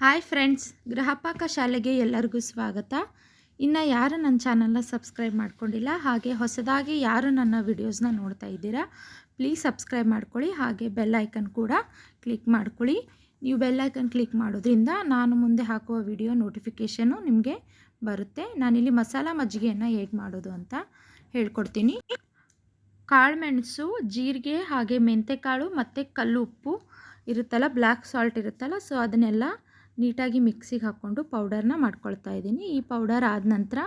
Hi friends Gruhapaka ಶಾಲೆಗೆ ಎಲ್ಲರಿಗೂ ಸ್ವಾಗತ. ಇನ್ನು ಯಾರು ನನ್ನ ಚಾನಲ್ನ ಸಬ್ಸ್ಕ್ರೈಬ್ ಮಾಡ್ಕೊಂಡಿಲ್ಲ, ಹಾಗೆ ಹೊಸದಾಗಿ ಯಾರು ನನ್ನ ವಿಡಿಯೋಸ್ನ ನೋಡ್ತಾ ಇದ್ದೀರಾ, ಪ್ಲೀಸ್ ಸಬ್ಸ್ಕ್ರೈಬ್ ಮಾಡ್ಕೊಳ್ಳಿ, ಹಾಗೆ ಬೆಲ್ ಐಕನ್ ಕೂಡ ಕ್ಲಿಕ್ ಮಾಡ್ಕೊಳ್ಳಿ. ನೀವು ಬೆಲ್ ಐಕನ್ ಕ್ಲಿಕ್ ಮಾಡೋದ್ರಿಂದ ನಾನು ಮುಂದೆ ಹಾಕುವ ವಿಡಿಯೋ ನೋಟಿಫಿಕೇಷನು ನಿಮಗೆ ಬರುತ್ತೆ. ನಾನಿಲ್ಲಿ ಮಸಾಲ ಮಜ್ಜಿಗೆಯನ್ನು ಹೇಗೆ ಮಾಡೋದು ಅಂತ ಹೇಳ್ಕೊಡ್ತೀನಿ. ಕಾಳುಮೆಣಸು, ಜೀರಿಗೆ, ಹಾಗೆ ಮೆಂತೆಕಾಳು, ಮತ್ತು ಕಲ್ಲು ಉಪ್ಪು ಇರುತ್ತಲ್ಲ ಬ್ಲ್ಯಾಕ್ ಸಾಲ್ಟ್ ಇರುತ್ತಲ್ಲ, ಸೊ ಅದನ್ನೆಲ್ಲ ನೀಟಾಗಿ ಮಿಕ್ಸಿಗೆ ಹಾಕ್ಕೊಂಡು ಪೌಡರ್ನ ಮಾಡ್ಕೊಳ್ತಾ ಇದ್ದೀನಿ. ಈ ಪೌಡರ್ ಆದ ನಂತರ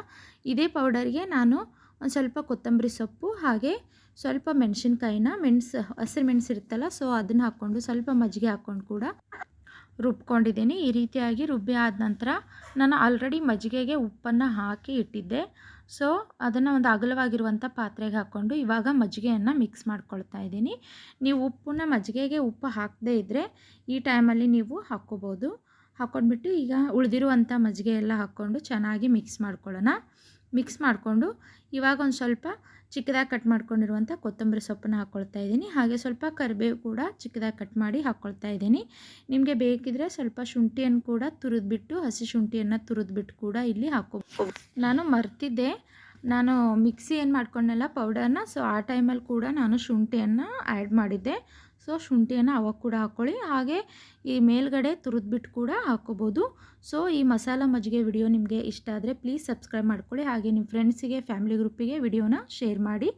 ಇದೇ ಪೌಡರ್ಗೆ ನಾನು ಒಂದು ಸ್ವಲ್ಪ ಕೊತ್ತಂಬರಿ ಸೊಪ್ಪು, ಹಾಗೆ ಸ್ವಲ್ಪ ಮೆಣಸಿನ್ಕಾಯಿನ, ಮೆಣಸು, ಹಸಿರು ಮೆಣಸು ಇರುತ್ತಲ್ಲ, ಸೊ ಅದನ್ನು ಹಾಕ್ಕೊಂಡು ಸ್ವಲ್ಪ ಮಜ್ಜಿಗೆ ಹಾಕ್ಕೊಂಡು ಕೂಡ ರುಬ್ಕೊಂಡಿದ್ದೀನಿ. ಈ ರೀತಿಯಾಗಿ ರುಬ್ಬಿ ಆದ ನಂತರ ನಾನು ಆಲ್ರೆಡಿ ಮಜ್ಜಿಗೆಗೆ ಉಪ್ಪನ್ನು ಹಾಕಿ ಇಟ್ಟಿದ್ದೆ. ಸೊ ಅದನ್ನು ಒಂದು ಅಗಲವಾಗಿರುವಂಥ ಪಾತ್ರೆಗೆ ಹಾಕ್ಕೊಂಡು ಇವಾಗ ಮಜ್ಜಿಗೆಯನ್ನು ಮಿಕ್ಸ್ ಮಾಡ್ಕೊಳ್ತಾ ಇದ್ದೀನಿ. ನೀವು ಉಪ್ಪನ್ನ ಮಜ್ಜಿಗೆಗೆ ಉಪ್ಪು ಹಾಕದೇ ಇದ್ದರೆ ಈ ಟೈಮಲ್ಲಿ ನೀವು ಹಾಕ್ಕೋಬೋದು. ಹಾಕ್ಕೊಂಡ್ಬಿಟ್ಟು ಈಗ ಉಳಿದಿರುವಂಥ ಮಜ್ಜಿಗೆ ಎಲ್ಲ ಹಾಕ್ಕೊಂಡು ಚೆನ್ನಾಗಿ ಮಿಕ್ಸ್ ಮಾಡ್ಕೊಳ್ಳೋಣ. ಮಿಕ್ಸ್ ಮಾಡಿಕೊಂಡು ಇವಾಗ ಒಂದು ಸ್ವಲ್ಪ ಚಿಕ್ಕದಾಗಿ ಕಟ್ ಮಾಡ್ಕೊಂಡಿರುವಂಥ ಕೊತ್ತಂಬರಿ ಸೊಪ್ಪನ್ನು ಹಾಕ್ಕೊಳ್ತಾ ಇದ್ದೀನಿ. ಹಾಗೆ ಸ್ವಲ್ಪ ಕರಿಬೇವು ಕೂಡ ಚಿಕ್ಕದಾಗಿ ಕಟ್ ಮಾಡಿ ಹಾಕ್ಕೊಳ್ತಾ ಇದ್ದೀನಿ. ನಿಮಗೆ ಬೇಕಿದ್ರೆ ಸ್ವಲ್ಪ ಶುಂಠಿಯನ್ನು ಕೂಡ ತುರಿದ್ಬಿಟ್ಟು, ಹಸಿ ಶುಂಠಿಯನ್ನು ತುರಿದ್ಬಿಟ್ಟು ಕೂಡ ಇಲ್ಲಿ ಹಾಕೋ ನಾನು ಮರ್ತಿದ್ದೆ. ನಾನು ಮಿಕ್ಸಿ ಏನು ಮಾಡ್ಕೊಂಡೆಲ್ಲ ಪೌಡರ್ನ ಸೊ ಆ ಟೈಮಲ್ಲಿ ಕೂಡ ನಾನು ಶುಂಠಿಯನ್ನು ಆ್ಯಡ್ ಮಾಡಿದ್ದೆ. ಸೊ ಶುಂಠಿಯನ್ನು ಅವಾಗ ಕೂಡ ಹಾಕ್ಕೊಳ್ಳಿ ಹಾಗೆ ಈ ಮೇಲ್ಗಡೆ ತುರಿದ್ಬಿಟ್ಟು ಕೂಡ ಹಾಕ್ಕೋಬೋದು ಸೊ ಈ ಮಸಾಲ ಮಜ್ಜಿಗೆ ವಿಡಿಯೋ ನಿಮಗೆ ಇಷ್ಟ ಆದರೆ ಪ್ಲೀಸ್ ಸಬ್ಸ್ಕ್ರೈಬ್ ಮಾಡ್ಕೊಳ್ಳಿ. ಹಾಗೆ ನಿಮ್ಮ ಫ್ರೆಂಡ್ಸಿಗೆ ಫ್ಯಾಮಿಲಿ ಗ್ರೂಪಿಗೆ ವಿಡಿಯೋನ ಶೇರ್ ಮಾಡಿ.